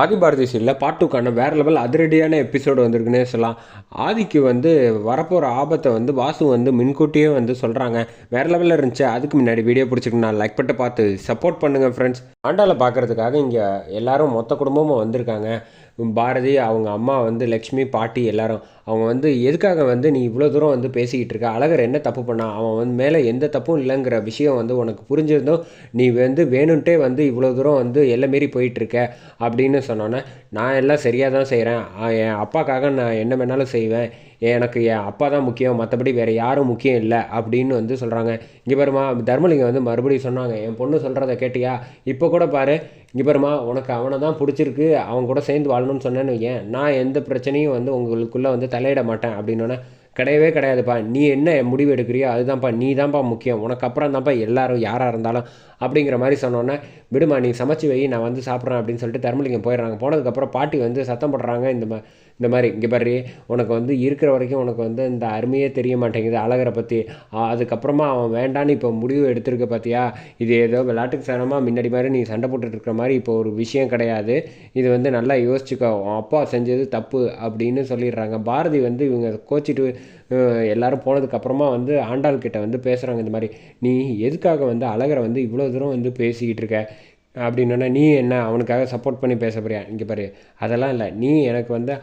ஆதிபாரதி சீரியலில் பார்ட் டூக்கான வேறு லெவல் அதிரடியான எபிசோடு வந்திருக்குன்னே சொல்லலாம். ஆதிக்கு வந்து வரப்போகிற ஆபத்தை வந்து வாசு வந்து முன்கூட்டியே வந்து சொல்கிறாங்க வேறு லெவலில் இருந்துச்சு. அதுக்கு முன்னாடி வீடியோ பிடிச்சிருக்கு நான் லைக் பட்டு பார்த்து சப்போர்ட் பண்ணுங்கள் ஃப்ரெண்ட்ஸ் ஆண்டாவில் பார்க்குறதுக்காக இங்கே எல்லோரும் மொத்த குடும்பமும் வந்திருக்காங்க. பாரதி அவங்க அம்மா வந்து லக்ஷ்மி பாட்டி எல்லாரும் அவங்க வந்து எதுக்காக வந்து நீ இவ்வளோ தூரம் வந்து பேசிக்கிட்டு இருக்க? அழகர் என்ன தப்பு பண்ணால் அவன் வந்து மேலே எந்த தப்பும் இல்லைங்கிற விஷயம் வந்து உனக்கு புரிஞ்சிருந்தோம் நீ வந்து வேணும்ட்டே வந்து இவ்வளோ தூரம் வந்து எல்லை மீறி போயிட்டுருக்க அப்படின்னு சொன்னோன்னே நான் எல்லாம் சரியாக தான் செய்கிறேன் என் அப்பாக்காக நான் என்ன வேணாலும் செய்வேன். எனக்கு என் அப்பா தான் முக்கியம். மற்றபடி வேறு யாரும் முக்கியம் இல்லை அப்படின்னு வந்து சொல்கிறாங்க இங்கே பாருமா தர்மலிங்கம் வந்து மறுபடியும் சொன்னாங்க. என் பொண்ணு சொல்கிறத கேட்டியா? இப்போ கூட பாரு. இங்கே பாருமா உனக்கு அவனை தான் பிடிச்சிருக்கு. அவன் கூட சேர்ந்து வாழணும்னு சொன்னேன்னு ஏன் நான் எந்த பிரச்சனையும் வந்து உங்களுக்குள்ளே வந்து தலையிட மாட்டேன் அப்படின்னோன்னே கிடையவே கிடையாதுப்பா. நீ என்ன முடிவு எடுக்கிறியோ அதுதான்ப்பா நீ தான்ப்பா முக்கியம். உனக்கு அப்புறம் தான்ப்பா எல்லாரும் யாராக இருந்தாலும் அப்படிங்கிற மாதிரி சொன்னோன்னே விடுமா நீ சமைச்சு வை நான் வந்து சாப்பிட்றேன் அப்படின்னு சொல்லிட்டு தர்மலிங்கம் போயிடுறாங்க. போனதுக்கப்புறம் பாட்டி வந்து சத்தம் போடுறாங்க இந்த மா இந்த மாதிரி இங்கே பாரு உனக்கு வந்து இருக்கிற வரைக்கும் உனக்கு வந்து இந்த அருமையே தெரிய மாட்டேங்குது. அழகரை பற்றி அதுக்கப்புறமா அவன் வேண்டான்னு இப்போ முடிவு எடுத்திருக்க பார்த்தியா இது ஏதோ விளையாட்டுக்கு சனமாக முன்னாடி மாதிரி நீ சண்டை போட்டுட்டு இருக்கிற மாதிரி இப்போ ஒரு விஷயம் கிடையாது. இது வந்து நல்லா யோசிச்சுக்கோ. அப்பா செஞ்சது தப்பு அப்படின்னு சொல்லிடுறாங்க. பாரதி வந்து இவங்க கோச்சிட்டு எல்லாரும் போனதுக்கப்புறமா வந்து ஆண்டாள் கிட்ட வந்து பேசுகிறாங்க இந்த மாதிரி நீ எதுக்காக வந்து அழகரை வந்து இவ்வளோ தூரம் வந்து பேசிக்கிட்டு இருக்க? அப்படின்னா நீ என்ன அவனுக்காக சப்போர்ட் பண்ணி பேச போறியா? இங்கே பாரு அதெல்லாம் இல்லை. நீ எனக்கு வந்து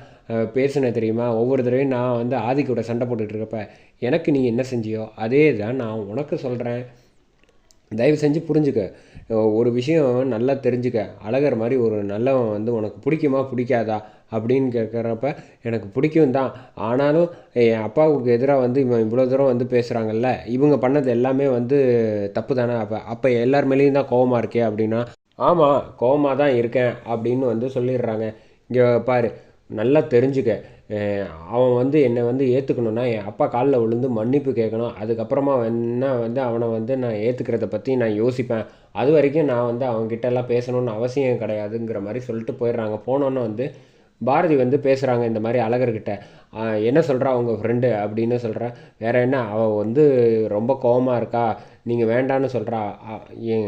பேசுன தெரியுமா? ஒவ்வொரு தடவையும் நான் வந்து ஆதிக்கூட சண்டை போட்டுட்ருக்கப்ப எனக்கு நீ என்ன செஞ்சியோ அதே தான் நான் உனக்கு சொல்கிறேன் தயவு செஞ்சு புரிஞ்சுக்க. ஒரு விஷயம் நல்லா தெரிஞ்சுக்க. அழகர் மாதிரி ஒரு நல்லவன் வந்து உனக்கு பிடிக்குமா பிடிக்காதா அப்படின்னு கேட்குறப்ப எனக்கு பிடிக்கும் தான். ஆனாலும் என் அப்பாவுக்கு எதிராக வந்து இவன் இவ்வளோ தூரம் வந்து பேசுகிறாங்கல்ல இவங்க பண்ணது எல்லாமே வந்து தப்பு தானே. அப்போ அப்போ எல்லார் மேலேயும் தான் கோவமாக இருக்கே அப்படின்னா ஆமாம் கோவமாக தான் இருக்கேன் அப்படின்னு வந்து சொல்லிடுறாங்க. இங்கே பாரு நல்லா தெரிஞ்சுக்க. அவன் வந்து என்னை வந்து ஏற்றுக்கணுன்னா என் அப்பா காலில் விழுந்து மன்னிப்பு கேட்கணும். அதுக்கப்புறமா என்ன வந்து அவனை வந்து நான் ஏற்றுக்கிறத பற்றி நான் யோசிப்பேன். அது வரைக்கும் நான் வந்து அவன்கிட்டலாம் பேசணுன்னு அவசியம் கிடையாதுங்கிற மாதிரி சொல்லிட்டு போயிடுறாங்க. போனோன்னே வந்து பாரதி வந்து பேசுகிறாங்க இந்த மாதிரி அழகர்கிட்ட. என்ன சொல்கிறா அவங்க ஃப்ரெண்டு அப்படின்னு சொல்கிறா வேற என்ன அவள் வந்து ரொம்ப கோபமாக இருக்கா? நீங்கள் வேண்டான்னு சொல்கிறா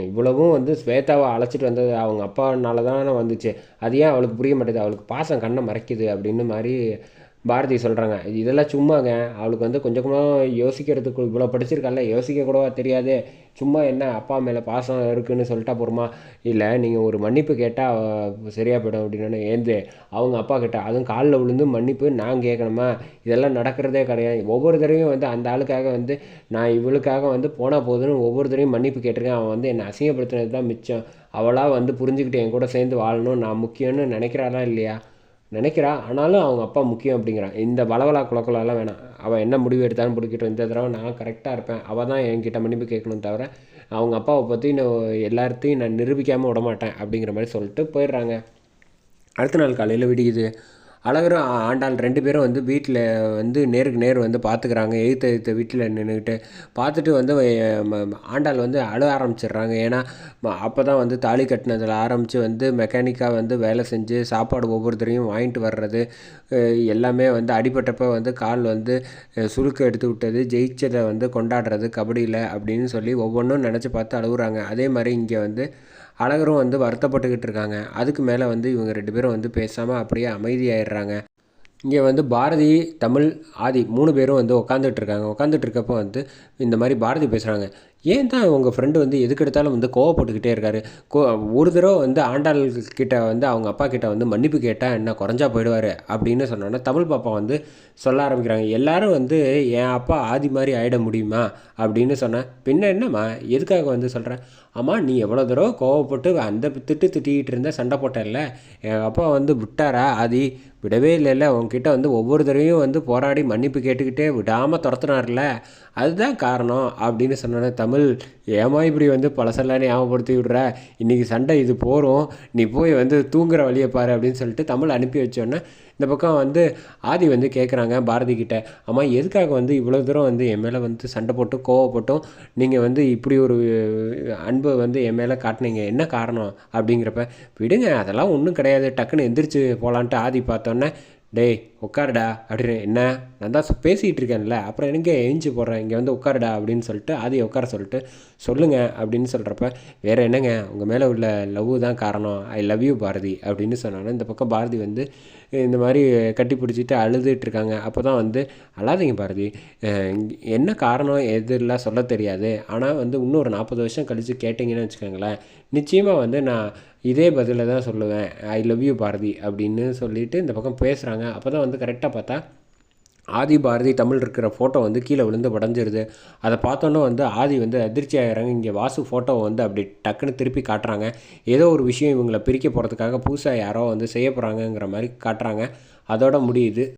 இவ்வளவும் வந்து ஸ்வேதாவை அழைச்சிட்டு வந்தது அவங்க அப்பானால தானே வந்துச்சு. அது ஏன் அவளுக்கு புரிய மாட்டேது அவளுக்கு பாசம் கண்ணை மறைக்குது அப்படின்னு மாதிரி பாரதி சொல்கிறாங்க இதெல்லாம் சும்மாங்க. அவளுக்கு வந்து கொஞ்சம் கொஞ்சமாக யோசிக்கிறதுக்கு இவ்வளோ படிச்சிருக்கால யோசிக்க கூடவா தெரியாது. சும்மா என்ன அப்பா மேலே பாசம் இருக்குதுன்னு சொல்லிட்டா போருமா? இல்லை நீங்கள் ஒரு மன்னிப்பு கேட்டால் சரியாக போயிடும் அப்படின்னு ஏந்து அவங்க அப்பா கிட்ட அதுவும் காலில் விழுந்து மன்னிப்பு நான் கேட்கணுமா? இதெல்லாம் நடக்கிறதே கிடையாது. ஒவ்வொரு தடவையும் வந்து அந்த ஆளுக்காக வந்து நான் இவளுக்காக வந்து போனால் போதுன்னு ஒவ்வொரு தடவையும் மன்னிப்பு கேட்டிருக்கேன். அவன் வந்து என்னை அசிங்கப்படுத்தினது தான் மிச்சம். அவளாக வந்து புரிஞ்சுக்கிட்டு என் கூட சேர்ந்து வாழணும். நான் முக்கியம்னு நினைக்கிறாளா இல்லையா? நினைக்கிறா. ஆனாலும் அவங்க அப்பா முக்கியம் அப்படிங்கிறான். இந்த வளவலா குலக்குலாம் வேணாம். அவள் என்ன முடிவு எடுத்தாலும் பிடிக்கட்டும் இந்த தடவை நான் கரெக்டாக இருப்பேன். அவள் தான் என்கிட்ட மன்னிப்பு கேட்கணும் தவிர அவங்க அப்பாவை பற்றி நான் எல்லாத்தையும் நான் நிரூபிக்காமல் விடமாட்டேன் அப்படிங்கிற மாதிரி சொல்லிட்டு போயிடுறாங்க. அடுத்த நாள் காலையில் விடியுது. அழகரும் ஆண்டாள் ரெண்டு பேரும் வந்து வீட்டில் வந்து நேருக்கு நேர் வந்து பார்த்துக்கிறாங்க எழுத்த எழுத்த வீட்டில் நின்றுக்கிட்டு பார்த்துட்டு வந்து ஆண்டாள் வந்து அழ ஆரம்பிச்சிடுறாங்க. ஏன்னா அப்போ தான் வந்து தாலி கட்டினதில் ஆரம்பித்து வந்து மெக்கானிக்காக வந்து வேலை செஞ்சு சாப்பாடு ஒவ்வொருத்தரையும் வாங்கிட்டு வர்றது எல்லாமே வந்து அடிபட்டப்போ வந்து கால் வந்து சுருக்க எடுத்து விட்டது ஜெயிச்சதை வந்து கொண்டாடுறது கபடியில் அப்படின்னு சொல்லி ஒவ்வொன்றும் நினச்சி பார்த்து அழுகுறாங்க. அதே மாதிரி இங்கே வந்து அழகரும் வந்து வருத்தப்பட்டுக்கிட்டு இருக்காங்க. அதுக்கு மேலே வந்து இவங்க ரெண்டு பேரும் வந்து பேசாமல் அப்படியே அமைதியாயிடுறாங்க. இங்கே வந்து பாரதி தமிழ் ஆதி மூணு பேரும் வந்து உட்காந்துட்டு இருக்காங்க. உட்காந்துட்டு இருக்கப்போ வந்து இந்த மாதிரி பாரதி பேசுகிறாங்க ஏன் தான் உங்கள் ஃப்ரெண்டு வந்து எதுக்கு எடுத்தாலும் வந்து கோவப்பட்டுக்கிட்டே இருக்காரு? கோ ஒரு தடவை வந்து ஆண்டாள் கிட்ட வந்து அவங்க அப்பா கிட்ட வந்து மன்னிப்பு கேட்டால் என்ன குறைஞ்சா போயிடுவார் அப்படின்னு சொன்னோன்னா தமிழ் பாப்பா வந்து சொல்ல ஆரம்பிக்கிறாங்க. எல்லாரும் வந்து என் அப்பா ஆதி மாதிரி ஆகிட முடியுமா? அப்படின்னு சொன்னேன். பின்ன என்னம்மா எதுக்காக வந்து சொல்கிறேன் ஆமாம் நீ எவ்வளோ தடவை கோவப்பட்டு அந்த திட்டு திட்டிகிட்டு இருந்தால் சண்டை போட்டல என் அப்பா வந்து விட்டாரா ஆதி? விடவே இல்லைல்ல. உங்ககிட்ட வந்து ஒவ்வொரு தடவையும் வந்து போராடி மன்னிப்பு கேட்டுக்கிட்டே விடாமல் துரத்துனார்ல. அதுதான் காரணம் அப்படின்னு சொன்னோன்னே தமிழ் ஏமா இப்படி வந்து பழசெல்லாம் ஞாபகப்படுத்தி விடுற? இன்றைக்கி சண்டை இது போகிறோம் நீ போய் வந்து தூங்குற வழியை பாரு அப்படின்னு சொல்லிட்டு தமிழ் அனுப்பி வச்சோன்னே இந்த பக்கம் வந்து ஆதி வந்து கேட்குறாங்க பாரதி கிட்ட. அம்மா எதுக்காக வந்து இவ்வளோ தூரம் வந்து என் மேலே வந்து சண்டை போட்டு கோவப்பட்டும்? நீங்கள் வந்து இப்படி ஒரு அன்பை வந்து என் மேலே காட்டினீங்க. என்ன காரணம்? அப்படிங்கிறப்ப விடுங்க அதெல்லாம் ஒன்றும் கிடையாது. டக்குன்னு எந்திரிச்சு போகலான்ட்டு ஆதி பார்த்தோன்னே டேய் உட்காருடா அப்படின்னு என்ன? நான் தான் பேசிகிட்டு இருக்கேன்ல. அப்புறம் எனக்கு எழுஞ்சி போடுறேன் இங்கே வந்து உட்காருடா அப்படின்னு சொல்லிட்டு ஆதியை உட்கார சொல்லிட்டு சொல்லுங்கள் அப்படின்னு சொல்கிறப்ப வேறு என்னங்க? உங்கள் மேலே உள்ள லவ் தான் காரணம். I love you Bharathi. அப்படின்னு சொன்னாங்க இந்த பக்கம் பாரதி வந்து இந்த மாதிரி கட்டி பிடிச்சிட்டு அழுதுட்டு இருக்காங்க. அப்போ தான் வந்து அழாதீங்க பாரதி. என்ன காரணம்? எதுலாம் சொல்ல தெரியாது. ஆனால் வந்து இன்னும் ஒரு நாற்பது வருஷம் கழித்து கேட்டிங்கன்னு வச்சுக்கோங்களேன். நிச்சயமாக வந்து நான் இதே பதிலை தான் சொல்லுவேன். ஐ லவ் யூ பாரதி அப்படின்னு சொல்லிட்டு இந்த பக்கம் பேசுகிறாங்க அப்போ தான் வந்து கரெக்டாக பார்த்தா ஆதி பாரதி தமிழ் இருக்கிற ஃபோட்டோ வந்து கீழே விழுந்து உடஞ்சிருது அதை பார்த்தோன்னே வந்து ஆதி வந்து அதிர்ச்சி ஆகிறாங்க இங்கே வாசு ஃபோட்டோவை வந்து அப்படி டக்குன்னு திருப்பி காட்டுறாங்க. ஏதோ ஒரு விஷயம் இவங்களை பிரிக்க போகிறதுக்காக புதுசாக யாரோ வந்து செய்ய போகிறாங்கங்கிற மாதிரி காட்டுறாங்க. அதோட முடியுது.